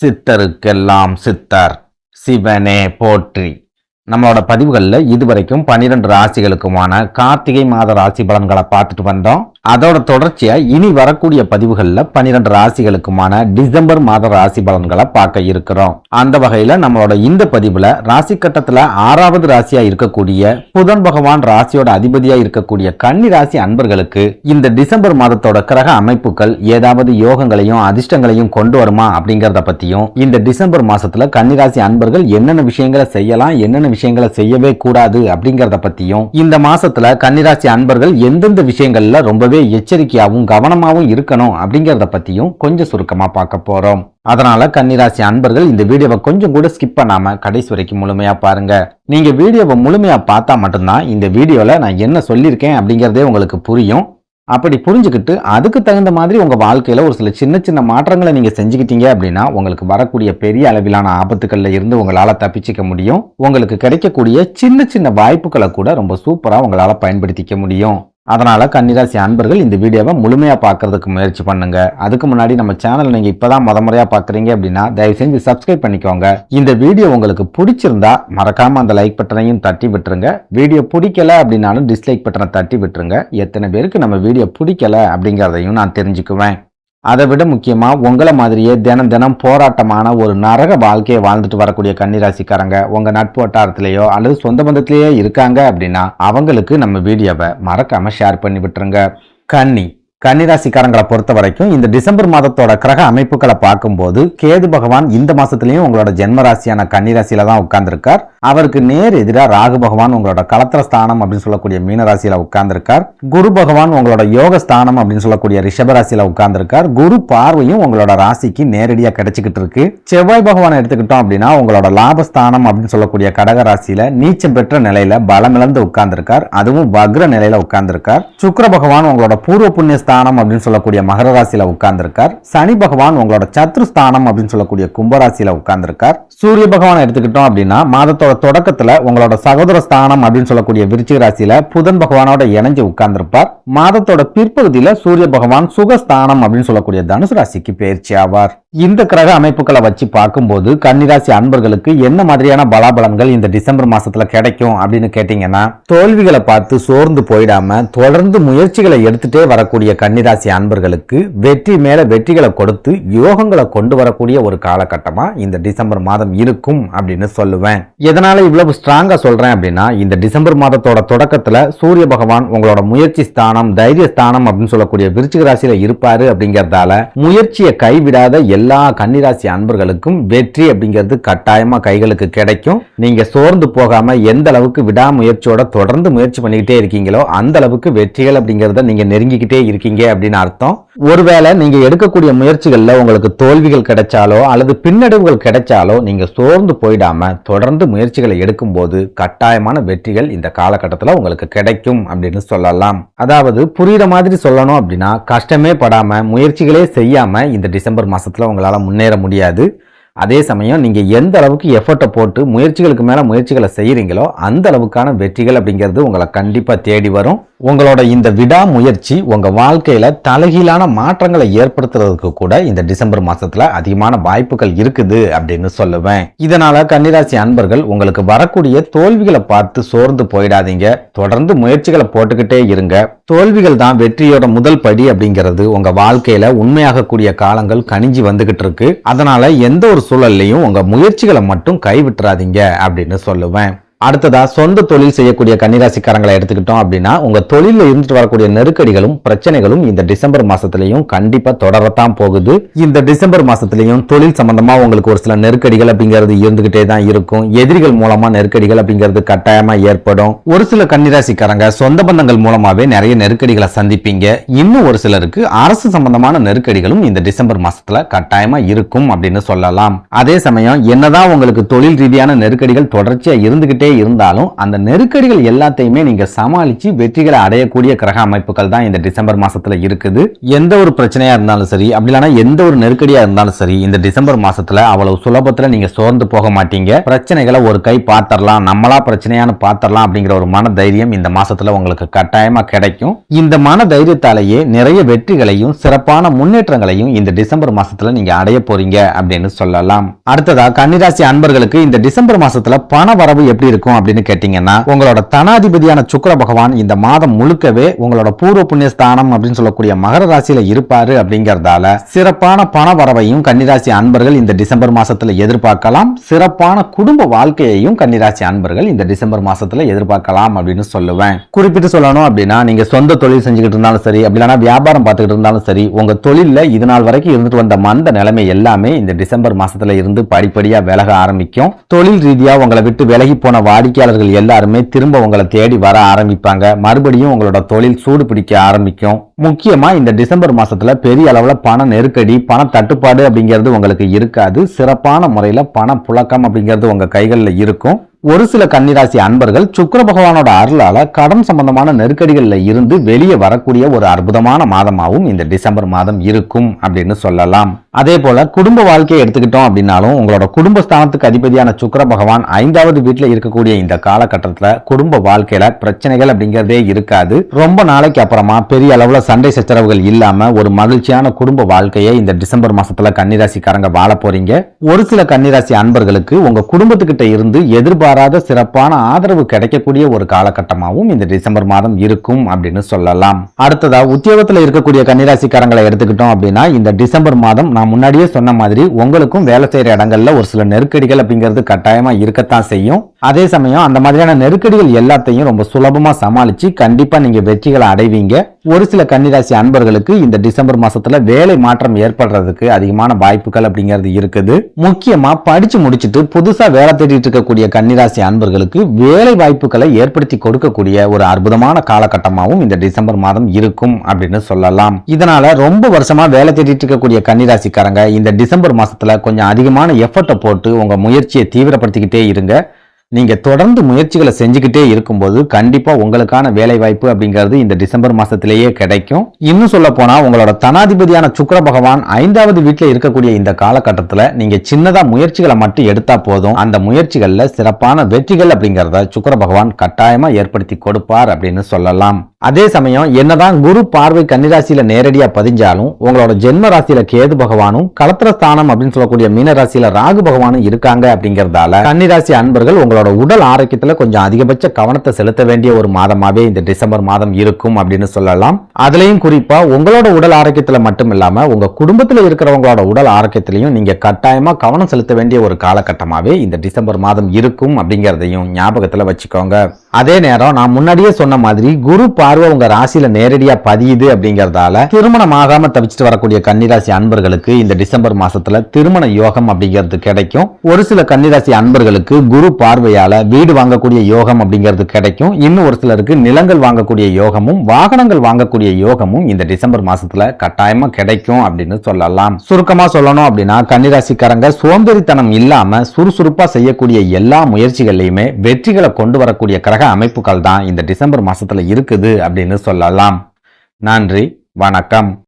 சித்தருக்கெல்லாம் சித்தர் சிவனே போற்றி. நம்மளோட பதிவுகளில் இதுவரைக்கும் பன்னிரெண்டு ராசிகளுக்குமான கார்த்திகை மாத ராசி பலன்களை பார்த்துட்டு வந்தோம். அதோட தொடர்ச்சியா இனி வரக்கூடிய பதிவுகளில் பன்னிரெண்டு ராசிகளுக்குமான டிசம்பர் மாத ராசி பலன்களை பார்க்க இருக்கிறோம். அந்த வகையில நம்மளோட இந்த பதிவுல ராசி கட்டத்துல ஆறாவது ராசியா இருக்கக்கூடிய புதன் பகவான் ராசியோட அதிபதியா இருக்கக்கூடிய கன்னி ராசி அன்பர்களுக்கு இந்த டிசம்பர் மாதத்தோட கிரக அமைப்புகள் ஏதாவது யோகங்களையும் அதிர்ஷ்டங்களையும் கொண்டு வருமா அப்படிங்கறத பத்தியும் இந்த டிசம்பர் மாசத்துல கன்னிராசி அன்பர்கள் என்னென்ன விஷயங்களை செய்யலாம் என்னென்ன விஷயங்களை செய்யவே கூடாது அப்படிங்கறத பத்தியும் இந்த மாசத்துல கன்னிராசி அன்பர்கள் எந்தெந்த விஷயங்கள்ல ரொம்பவே வே எச்சரிக்கையாகவும் கவனமாகவும் இருக்கணும் அப்படிங்கிறத பத்தியும் கொஞ்சம் சுருக்கமா பார்க்க போறோம். அதனால கன்னிராசி அன்பர்கள் இந்த வீடியோவை கொஞ்சம் கூட ஸ்கிப் பண்ணாம கடைசி வரைக்கும் முழுமையா பாருங்க. நீங்க வீடியோவை முழுமையா பார்த்தா மட்டும்தான் இந்த வீடியோல நான் என்ன சொல்லியிருக்கேன் அப்படிங்கிறதே உங்களுக்கு புரியும். அப்படி புரிஞ்சுக்கிட்டு அதுக்கு தகுந்த மாதிரி உங்க வாழ்க்கையில ஒரு சில சின்ன சின்ன மாற்றங்களை நீங்க செஞ்சுக்கிட்டீங்க அப்படின்னா உங்களுக்கு வரக்கூடிய பெரிய அளவிலான ஆபத்துக்கள்ல இருந்து உங்களால தப்பிச்சுக்க முடியும். உங்களுக்கு கிடைக்கக்கூடிய சின்ன சின்ன வாய்ப்புகளை கூட ரொம்ப சூப்பரா உங்களால பயன்படுத்திக்க முடியும். அதனால் கன்னிராசி அன்பர்கள் இந்த வீடியோவை முழுமையாக பார்க்கறதுக்கு முயற்சி பண்ணுங்க. அதுக்கு முன்னாடி நம்ம சேனல் இப்போ தான் முத முறையாக பார்க்குறீங்க அப்படின்னா தயவு செஞ்சு சப்ஸ்கிரைப் பண்ணிக்கோங்க. இந்த வீடியோ உங்களுக்கு பிடிச்சிருந்தா மறக்காமல் அந்த லைக் பட்டனையும் தட்டி விட்டுருங்க. வீடியோ பிடிக்கல அப்படின்னாலும் டிஸ்லைக் பட்டனை தட்டி விட்டுருங்க. எத்தனை பேருக்கு நம்ம வீடியோ பிடிக்கல அப்படிங்கிறதையும் நான் தெரிஞ்சுக்குவேன். அதை விட முக்கியமாக உங்களை மாதிரியே தினம் தினம் போராட்டமான ஒரு நரக வாழ்க்கையை வாழ்ந்துட்டு வரக்கூடிய கன்னிராசிக்காரங்க உங்கள் நட்பு வட்டாரத்திலேயோ அல்லது சொந்த பந்தத்திலேயோ இருக்காங்க அப்படின்னா அவங்களுக்கு நம்ம வீடியோவை மறக்காமல் ஷேர் பண்ணி விட்டுருங்க. கன்னி. கன்னிராசிக்காரங்களை பொறுத்த வரைக்கும் இந்த டிசம்பர் மாதத்தோட கிரக அமைப்புகளை பார்க்கும்போது கேது பகவான் இந்த மாசத்துலயும் உங்களோட ஜென்ம ராசியான கன்னிராசியில தான் உட்கார்ந்துருக்கார். அவருக்கு நேர் எதிராக ராகு பகவான் உங்களோட களத்திர ஸ்தானம் அப்படின்னு சொல்லக்கூடிய மீன ராசியில உட்கார்ந்துருக்கார். குரு பகவான் உங்களோட யோக ஸ்தானம் அப்படின்னு சொல்லக்கூடிய ரிஷபராசியில உட்கார்ந்துருக்கார். குரு பார்வையும் உங்களோட ராசிக்கு நேரடியாக கிடைச்சிக்கிட்டு இருக்கு. செவ்வாய் பகவான் எடுத்துக்கிட்டோம் அப்படின்னா உங்களோட லாபஸ்தானம் அப்படின்னு சொல்லக்கூடிய கடக ராசியில நீச்சம் பெற்ற நிலையில பலமிழந்து உட்கார்ந்துருக்கார். அதுவும் வக்ர நிலையில உட்கார்ந்துருக்கார். சுக்கர பகவான் உங்களோட பூர்வ புண்ணிய ஸ்தானம் அப்படின்னு சொல்லக்கூடிய மகர ராசியில உட்கார்ந்துருக்கார். சனி பகவான் உங்களோட சத்ரு ஸ்தானம் அப்படின்னு சொல்லக்கூடிய கும்பராசியில உட்கார்ந்துருக்கார். சூரிய பகவான் எடுத்துக்கிட்டோம் அப்படின்னா மாதத்தோட தொடக்கத்துல உங்களோட சகோதர ஸ்தானம் அப்படின்னு சொல்லக்கூடிய விருச்சிக ராசியில புதன் பகவானோட இணைஞ்சு உட்கார்ந்திருப்பார். மாதத்தோட பிற்பகுதியில சூரிய பகவான் சுகஸ்தானம் அப்படின்னு சொல்லக்கூடிய தனுசு ராசிக்கு பயிற்சி ஆவார். இந்த கிரக அமைப்புகளை வச்சு பார்க்கும்போது கன்னிராசி அன்பர்களுக்கு என்ன மாதிரியான பலாபலன்கள் இந்த டிசம்பர் மாசத்துல கிடைக்கும் அப்படின்னு கேட்டீங்கன்னா தோல்விகளை பார்த்து சோர்ந்து போயிடாம தொடர்ந்து முயற்சிகளை எடுத்துட்டே வரக்கூடிய கன்னிராசி அன்பர்களுக்கு வெற்றி மேலே வெற்றிகளை கொடுத்து யோகங்களை கொண்டு வரக்கூடிய ஒரு காலகட்டமாக இந்த டிசம்பர் மாதம் இருக்கும் அப்படின்னு சொல்லுவேன். எதனால் இவ்வளவு ஸ்ட்ராங்காக சொல்றேன் அப்படின்னா இந்த டிசம்பர் மாதத்தோட தொடக்கத்துல சூரிய பகவான் உங்களோட முயற்சி ஸ்தானம் தைரிய ஸ்தானம் அப்படின்னு சொல்லக்கூடிய விருச்சிக ராசியில் இருப்பாரு அப்படிங்கிறதால முயற்சியை கைவிடாத எல்லா கன்னிராசி அன்பர்களுக்கும் வெற்றி அப்படிங்கிறது கட்டாயமாக கைகளுக்கு கிடைக்கும். நீங்கள் சோர்ந்து போகாமல் எந்த அளவுக்கு விடாமுயற்சியோட தொடர்ந்து முயற்சி பண்ணிக்கிட்டே இருக்கீங்களோ அந்த அளவுக்கு வெற்றிகள் அப்படிங்கிறத நீங்க நெருங்கிக்கிட்டே இருக்கீங்க. அப்படின்னு அர்த்தம். ஒருவேளை நீங்க எடுக்கக்கூடிய முயற்சிகள்ல உங்களுக்கு தோல்விகள் கிடைச்சாலோ அல்லது பின்னடைவுகள் கிடைச்சாலோ நீங்க சோர்ந்து போயிடாம தொடர்ந்து முயற்சிகளை எடுக்கும்போது கட்டாயமான வெற்றிகள் இந்த காலகட்டத்தில் உங்களுக்கு கிடைக்கும் அப்படின்னு சொல்லலாம். அதாவது புரியுற மாதிரி சொல்லணும் அப்படின்னா கஷ்டமே படாம முயற்சிகளே செய்யாம இந்த டிசம்பர் மாசத்துல உங்களால முன்னேற முடியாது. அதே சமயம் நீங்கள் எந்த அளவுக்கு எஃபர்ட்டை போட்டு முயற்சிகளுக்கு மேலே முயற்சிகளை செய்கிறீங்களோ அந்த அளவுக்கான வெற்றிகள் அப்படிங்கிறது உங்களை கண்டிப்பாக தேடி வரும். உங்களோட இந்த விடாமுயற்சி உங்கள் வாழ்க்கையில் தலைகீழான மாற்றங்களை ஏற்படுத்துறதுக்கு கூட இந்த டிசம்பர் மாதத்தில் அதிகமான வாய்ப்புகள் இருக்குது அப்படின்னு சொல்லுவேன். இதனால் கன்னிராசி அன்பர்கள் உங்களுக்கு வரக்கூடிய தோல்விகளை பார்த்து சோர்ந்து போயிடாதீங்க. தொடர்ந்து முயற்சிகளை போட்டுக்கிட்டே இருங்க. தோல்விகள் தான் வெற்றியோட முதல் படி அப்படிங்கிறது உங்கள் வாழ்க்கையில் உண்மையாகக்கூடிய காலங்கள் கணிஞ்சி வந்துகிட்டு இருக்கு. அதனால் எந்த ஒரு சூழல்லையும் உங்க முயற்சிகளை மட்டும் கைவிட்டுறாதீங்க அப்படின்னு சொல்லுவேன். அடுத்ததா சொந்த தொழில் செய்யக்கூடிய கன்னிராசிக்காரங்களை எடுத்துக்கிட்டோம் அப்படின்னா உங்க தொழில இருந்துட்டு வரக்கூடிய நெருக்கடிகளும் பிரச்சனைகளும் இந்த டிசம்பர் மாதத்துலையும் கண்டிப்பா தொடரத்தான் போகுது. இந்த டிசம்பர் மாதத்துலையும் தொழில் சம்பந்தமா உங்களுக்கு ஒரு சில நெருக்கடிகள் அப்படிங்கிறது இருந்துகிட்டே தான் இருக்கும். எதிரிகள் மூலமா நெருக்கடிகள் அப்படிங்கிறது கட்டாயமா ஏற்படும். ஒரு சில கன்னிராசிக்காரங்க சொந்த பந்தங்கள் மூலமாவே நிறைய நெருக்கடிகளை சந்திப்பீங்க. இன்னும் ஒரு சிலருக்கு அரசு சம்பந்தமான நெருக்கடிகளும் இந்த டிசம்பர் மாசத்துல கட்டாயமா இருக்கும் அப்படின்னு சொல்லலாம். அதே சமயம் என்னதான் உங்களுக்கு தொழில் ரீதியான நெருக்கடிகள் தொடர்ச்சியா இருந்துகிட்டே இருந்தாலும் அந்த நெருக்கடிகள் எல்லாத்தையுமே நீங்க சமாளிச்சு வெற்றிகளை அடையக்கூடிய கிரக அமைப்புகள் தான் இந்த டிசம்பர் மாசத்துல இருக்குது. எந்த ஒரு பிரச்சனையா இருந்தாலும் சரி அப்படி இல்லைன்னா எந்த ஒரு நெருக்கடியா இருந்தாலும் சரி இந்த டிசம்பர் மாசத்துல அவ்வளவு சுலபத்துல நீங்க சோர்ந்து போக மாட்டீங்க. பிரச்சனைகளை ஒரு கை பார்த்தரலாம் நம்மளா பிரச்சனையானு பார்த்தரலாம் அப்படிங்கிற ஒரு மன தைரியம் இந்த மாசத்துல உங்களுக்கு கட்டாயமா கிடைக்கும். இந்த மன தைரியத்தாலேயே நிறைய வெற்றிகளையும் சிறப்பான முன்னேற்றங்களையும் இந்த டிசம்பர் மாசத்துல நீங்க அடைய போறீங்க அப்படின்னு சொல்லலாம். அடுத்ததா கன்னிராசி அன்பர்களுக்கு இந்த டிசம்பர் மாசத்துல பண வரவு எப்படி இருக்கு? இருக்கும் அப்படின்னு கேட்டீங்கன்னா உங்களோட தனாதிபதியான சுக்கர பகவான் இந்த மாதம் முழுக்கவே உங்களோட பூர்வ புண்ணிய ஸ்தானம் அப்படின்னு சொல்லக்கூடிய மகர ராசியில இருப்பாரு அப்படிங்கறதால சிறப்பான பண வரவையும் கன்னிராசி அன்பர்கள் இந்த டிசம்பர் மாசத்துல எதிர்பார்க்கலாம். சிறப்பான குடும்ப வாழ்க்கையையும் கன்னிராசி அன்பர்கள் இந்த டிசம்பர் மாசத்துல எதிர்பார்க்கலாம் அப்படின்னு சொல்லுவேன். குறிப்பிட்டு சொல்லணும் அப்படின்னா நீங்க சொந்த தொழில் செஞ்சுக்கிட்டு இருந்தாலும் சரி அப்படின்னா வியாபாரம் பார்த்துக்கிட்டு இருந்தாலும் சரி உங்க தொழில இது நாள் வரைக்கும் இருந்துட்டு வந்த மந்த நிலைமை எல்லாமே இந்த டிசம்பர் மாசத்துல இருந்து படிப்படியா விலக ஆரம்பிக்கும். தொழில் ரீதியா உங்களை விட்டு விலகி போன வாடிக்கையாளர்கள் எல்லாருமே திரும்ப உங்களை தேடி வர ஆரம்பிப்பாங்க. மறுபடியும் உங்களோட தொழில் சூடு பிடிக்க ஆரம்பிக்கும். முக்கியமா இந்த டிசம்பர் மாசத்துல பெரிய அளவுல பண நெருக்கடி பண தட்டுப்பாடு அப்படிங்கிறது உங்களுக்கு இருக்காது. சிறப்பான முறையில பண புழக்கம் அப்படிங்கிறது உங்க கைகளில் இருக்கும். ஒரு சில கன்னிராசி அன்பர்கள் சுக்கர பகவானோட அருளால கடன் சம்பந்தமான நெருக்கடிகளில் இருந்து வெளியே வரக்கூடிய ஒரு அற்புதமான மாதமாகவும் இந்த டிசம்பர் மாதம் இருக்கும் அப்படின்னு சொல்லலாம். அதே போல குடும்ப வாழ்க்கையை எடுத்துக்கிட்டோம் அப்படின்னாலும் உங்களோட குடும்ப ஸ்தானத்துக்கு அதிபதியான சுக்கர பகவான் ஐந்தாவது வீட்டில் இருக்கக்கூடிய இந்த காலகட்டத்தில் குடும்ப வாழ்க்கையில பிரச்சனைகள் அப்படிங்கிறதே இருக்காது. ரொம்ப நாளைக்கு அப்புறமா பெரிய அளவுல சண்டை சச்சரவுகள் இல்லாம ஒரு மகிழ்ச்சியான குடும்ப வாழ்க்கையை இந்த டிசம்பர் மாசத்துல கன்னிராசிக்காரங்க வாழ போறீங்க. ஒரு சில கன்னிராசி அன்பர்களுக்கு உங்க குடும்பத்துக்கிட்ட இருந்து எதிர்பாராத சிறப்பான ஆதரவு கிடைக்கக்கூடிய ஒரு காலகட்டமாகவும் இந்த டிசம்பர் மாதம் இருக்கும் அப்படின்னு சொல்லலாம். அடுத்ததா உத்தியோகத்தில் இருக்கக்கூடிய கன்னிராசிக்காரங்களை எடுத்துக்கிட்டோம் அப்படின்னா இந்த டிசம்பர் மாதம் நான் முன்னாடியே சொன்ன மாதிரி உங்களுக்கும் வேலை செய்யற இடங்கள்ல ஒரு சில நெருக்கடிகள் அப்படிங்கிறது கட்டாயமா இருக்கத்தான் செய்யும். அதே சமயம் அந்த மாதிரியான நெருக்கடிகள் எல்லாத்தையும் ரொம்ப சுலபமா சமாளிச்சு கண்டிப்பா நீங்க வெற்றிகளை அடைவீங்க. ஒரு சில கன்னிராசி அன்பர்களுக்கு இந்த டிசம்பர் மாசத்துல வேலை மாற்றம் ஏற்படுறதுக்கு அதிகமான வாய்ப்புகள் அப்படிங்கிறது இருக்குது. முக்கியமா படிச்சு முடிச்சுட்டு புதுசா வேலை தேடிட்டு இருக்கக்கூடிய கன்னிராசி அன்பர்களுக்கு வேலை வாய்ப்புகளை ஏற்படுத்தி கொடுக்கக்கூடிய ஒரு அற்புதமான காலகட்டமாகவும் இந்த டிசம்பர் மாதம் இருக்கும் அப்படின்னு சொல்லலாம். இதனால ரொம்ப வருஷமா வேலை தேடிட்டு இருக்கக்கூடிய கன்னிராசிக்காரங்க இந்த டிசம்பர் மாசத்துல கொஞ்சம் அதிகமான எஃபர்ட்டை போட்டு உங்க முயற்சியை தீவிரப்படுத்திக்கிட்டே இருங்க. நீங்கள் தொடர்ந்து முயற்சிகளை செஞ்சுக்கிட்டே இருக்கும்போது கண்டிப்பாக உங்களுக்கான வேலைவாய்ப்பு அப்படிங்கிறது இந்த டிசம்பர் மாதத்திலேயே கிடைக்கும். இன்னும் சொல்ல போனால் உங்களோட தனாதிபதியான சுக்கிர பகவான் ஐந்தாவது வீட்டில் இருக்கக்கூடிய இந்த காலகட்டத்தில் நீங்கள் சின்னதாக முயற்சிகளை மட்டும் எடுத்தால் போதும். அந்த முயற்சிகளில் சிறப்பான வெற்றிகள் அப்படிங்கிறத சுக்கர பகவான் கட்டாயமாக ஏற்படுத்தி கொடுப்பார் அப்படின்னு சொல்லலாம். அதே சமயம் என்னதான் குரு பார்வை கன்னிராசியில நேரடியா பதிஞ்சாலும் உங்களோட ஜென்ம ராசியில கேது பகவானும் களத்திர ஸ்தானம் அப்படின்னு சொல்லக்கூடிய மீன ராசியில ராகு பகவானும் இருக்காங்க அப்படிங்கறதால கன்னிராசி அன்பர்கள் உங்களோட உடல் ஆரோக்கியத்துல கொஞ்சம் அதிகபட்ச கவனத்தை செலுத்த வேண்டிய ஒரு மாதமாவே இந்த டிசம்பர் மாதம் இருக்கும் அப்படின்னு சொல்லலாம். அதுலயும் குறிப்பா உங்களோட உடல் ஆரோக்கியத்துல மட்டும் இல்லாம உங்க குடும்பத்துல இருக்கிறவங்களோட உடல் ஆரோக்கியத்திலையும் நீங்க கட்டாயமா கவனம் செலுத்த வேண்டிய ஒரு காலகட்டமாவே இந்த டிசம்பர் மாதம் இருக்கும் அப்படிங்கறதையும் ஞாபகத்துல வச்சுக்கோங்க. அதே நேரம் நான் முன்னாடியே சொன்ன மாதிரி குரு பார்வை உங்க ராசியில நேரடியா பதியுது அப்படிங்கறதால திருமணம் ஆகாம தவிச்சிட்டு வரக்கூடிய கன்னிராசி அன்பர்களுக்கு இந்த டிசம்பர் மாசத்துல திருமண யோகம் அப்படிங்கிறது கிடைக்கும். ஒரு சில கன்னிராசி அன்பர்களுக்கு குரு பார்வையால வீடு வாங்கக்கூடிய யோகம் அப்படிங்கிறது கிடைக்கும். இன்னும் ஒரு சிலருக்கு நிலங்கள் வாங்கக்கூடிய யோகமும் வாகனங்கள் வாங்கக்கூடிய யோகமும் இந்த டிசம்பர் மாசத்துல கட்டாயமா கிடைக்கும் அப்படின்னு சொல்லலாம். சுருக்கமா சொல்லணும் அப்படின்னா கன்னிராசிக்காரங்க சோம்பேறித்தனம் இல்லாம சுறுசுறுப்பா செய்யக்கூடிய எல்லா முயற்சிகள்லையுமே வெற்றிகளை கொண்டு வரக்கூடிய கிரக அமைப்புகள் தான் இந்த டிசம்பர் மாசத்துல இருக்குது அப்படின்னு சொல்லலாம். நன்றி வணக்கம்.